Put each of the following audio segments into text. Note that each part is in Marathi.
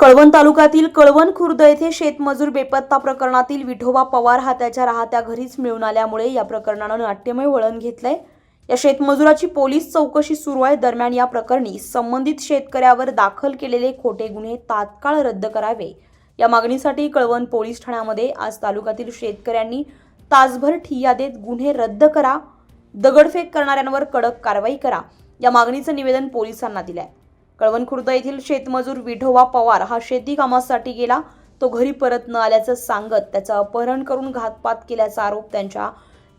कळवण तालुक्यातील कळवण खुर्द येथे शेतमजूर बेपत्ता प्रकरणातील विठोबा पवार हा त्याच्या राहत्या घरीच मिळून आल्यामुळे या प्रकरणानं नाट्यमय वळण घेतलंय. या शेतमजुराची पोलीस चौकशी सुरू आहे. दरम्यान या प्रकरणी संबंधित शेतकऱ्यावर दाखल केलेले खोटे गुन्हे तात्काळ रद्द करावे. या मागणीसाठी कळवण पोलीस ठाण्यामध्ये आज तालुक्यातील शेतकऱ्यांनी तासभर ठिय्या देत गुन्हे रद्द करा. दगडफेक करणाऱ्यांवर कडक कारवाई करा. या मागणीचं निवेदन पोलिसांना दिलंय. आहे खुर्द येथील शेतमजूर विठोबा पवार हा शेती कामासाठी गेला. तो घरी परत न आल्याचं सांगत त्याचं अपहरण करून घातपात केल्याचा आरोप त्यांच्या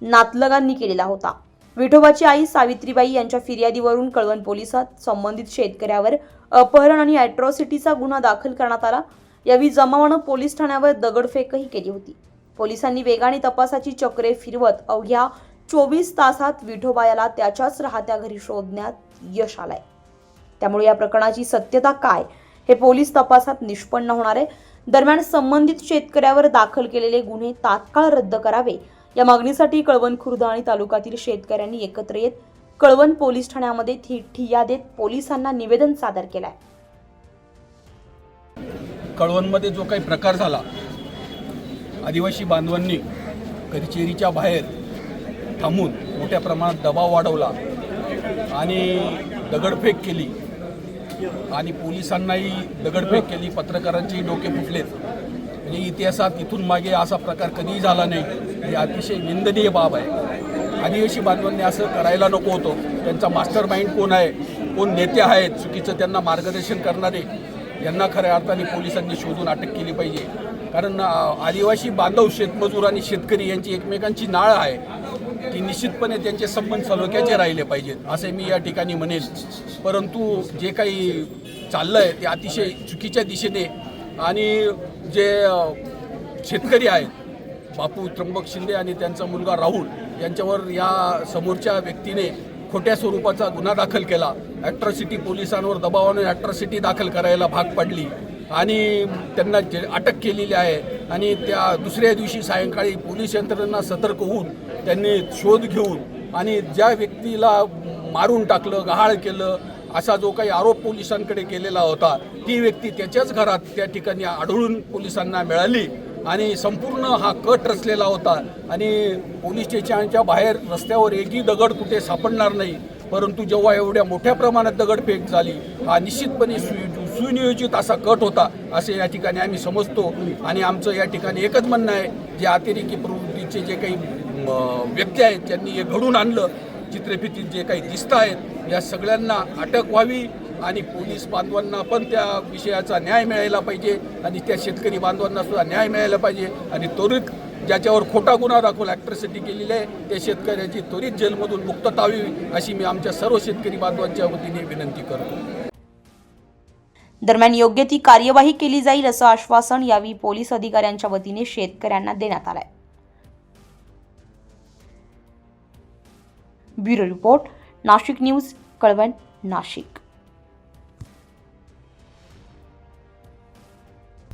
नातलगांनी केलेला होता. विठोबाची आई सावित्रीबाई यांच्या फिर्यादीवरून कळवण पोलिसात संबंधित शेतकऱ्यावर अपहरण आणि अॅट्रॉसिटीचा गुन्हा दाखल करण्यात आला. यावेळी जमावानं पोलीस ठाण्यावर दगडफेकही केली होती. पोलिसांनी वेगाने तपासाची चक्रे फिरवत अवघ्या चोवीस तासात विठोबा याला त्याच्याच राहत्या घरी शोधण्यात यश आलंय. त्यामुळे या प्रकरणाची सत्यता काय हे पोलीस तपासात निष्पन्न होणार आहे. दरम्यान संबंधित शेतकऱ्यावर दाखल केलेले गुन्हे तात्काळ रद्द करावे. या मागणीसाठी कळवण खुर्द आणि तालुक्यातील शेतकऱ्यांनी एकत्र येत कळवण पोलीस ठाण्यामध्ये ठिय्या देत पोलिसांना निवेदन सादर केलंय. कळवणमध्ये जो काही प्रकार झाला आदिवासी बांधवांनी कचेरीच्या बाहेर थांबून मोठ्या प्रमाणात दबाव वाढवला आणि दगडफेक केली आणि पोलिसांनाही दगडफेक केली पत्रकारांचेही डोके फुटलेत. म्हणजे इतिहासात इथून मागे असा प्रकार कधीही झाला नाही. ही अतिशय निंदनीय बाब आहे. आदिवासी बांधवांनी असं करायला नको होतं. त्यांचा मास्टर माइंड कोण आहे? कोण नेते आहेत? चुकीचं त्यांना मार्गदर्शन करणारे. यांना खऱ्या अर्थाने पोलिसांनी शोधून अटक केली पाहिजे. कारण आदिवासी बांधव शेतमजूर आणि शेतकरी यांची एकमेकांची नाळ आहे. की निश्चितपणे त्यांचे संबंध सलोख्याचे राहिले पाहिजेत असे मी या ठिकाणी म्हणेन परंतु जे काही चाललं आहे ते अतिशय चुकीच्या दिशेने आणि जे शेतकरी आहेत बापू त्र्यंबक शिंदे आणि त्यांचा मुलगा राहुल यांच्यावर या समोरच्या व्यक्तीने खोट्या स्वरूपाचा गुन्हा दाखल केला. ॲट्रॉसिटी पोलिसांवर दबावाने ॲट्रॉसिटी दाखल करायला भाग पडली आणि त्यांना जे अटक केलेली आहे आणि त्या दुसऱ्या दिवशी सायंकाळी पोलीस यंत्रणा सतर्क होऊन त्यांनी शोध घेऊन आणि ज्या व्यक्तीला मारून टाकलं गहाळ केलं असा जो काही आरोप पोलिसांकडे केलेला होता ती व्यक्ती त्याच्याच घरात त्या ठिकाणी आढळून पोलिसांना मिळाली आणि संपूर्ण हा कट रचलेला होता. आणि पोलीस स्टेशनच्या बाहेर रस्त्यावर एकही दगड कुठे सापडणार नाही परंतु जेव्हा एवढ्या मोठ्या प्रमाणात दगडफेक झाली हा निश्चितपणे सु सुनियोजित असा कट होता असे या ठिकाणी आम्ही समजतो. आणि आमचं या ठिकाणी एकच म्हणणं आहे जे अतिरेकी प्रवृत्तीचे जे काही व्यक्ती आहेत त्यांनी हे घडून आणलं. चित्रफितीत जे काही दिसत आहेत या सगळ्यांना अटक व्हावी आणि पोलीस बांधवांना पण त्या विषयाचा न्याय मिळायला पाहिजे आणि त्या शेतकरी बांधवांना सुद्धा न्याय मिळायला पाहिजे. आणि त्वरित ज्याच्यावर खोटा गुन्हा दाखवला ॲक्ट्रेसिटी केलेली आहे त्या शेतकऱ्याची त्वरित जेलमधून मुक्तता व्हावी अशी मी आमच्या सर्व शेतकरी बांधवांच्या वतीने विनंती करतो. दरम्यान योग्य ती कार्यवाही केली जाईल असं आश्वासन यावेळी पोलीस अधिकाऱ्यांच्या वतीने शेतकऱ्यांना देण्यात आलंय. Bureau report Nashik news Kalwan Nashik.